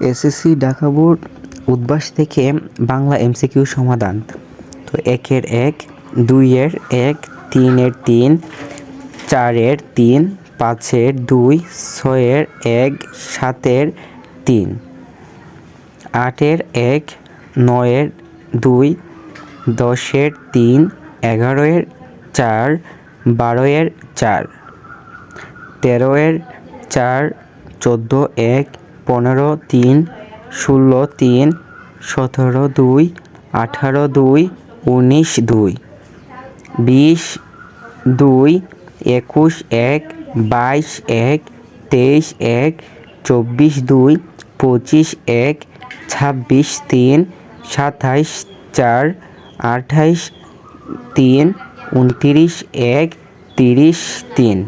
SSC, Dhaka board, উদ্বাস থেকে Bangla MCQ সমাধান। তো একের এক, দুইয়ের এক, তিনের তিন, চারের তিন, পাঁচের দুই, ছয়ের এক, সাতের তিন। আটের এক, নয়ের দুই, দশের তিন, এগারোয়ের চার, বারোয়ের চার। তেরোয়ের চার, চোদ্দ এক পনেরো তিন, ষোলো তিন, সতেরো দুই, আঠারো দুই, উনিশ দুই। বিশ দুই, একুশ এক, বাইশ এক, তেইশ এক, চব্বিশ দুই, পঁচিশ এক, ছাব্বিশ তিন, সাতাইশ চার, আঠাইশ তিন, উনতিরিশ এক, তিরিশ তিন।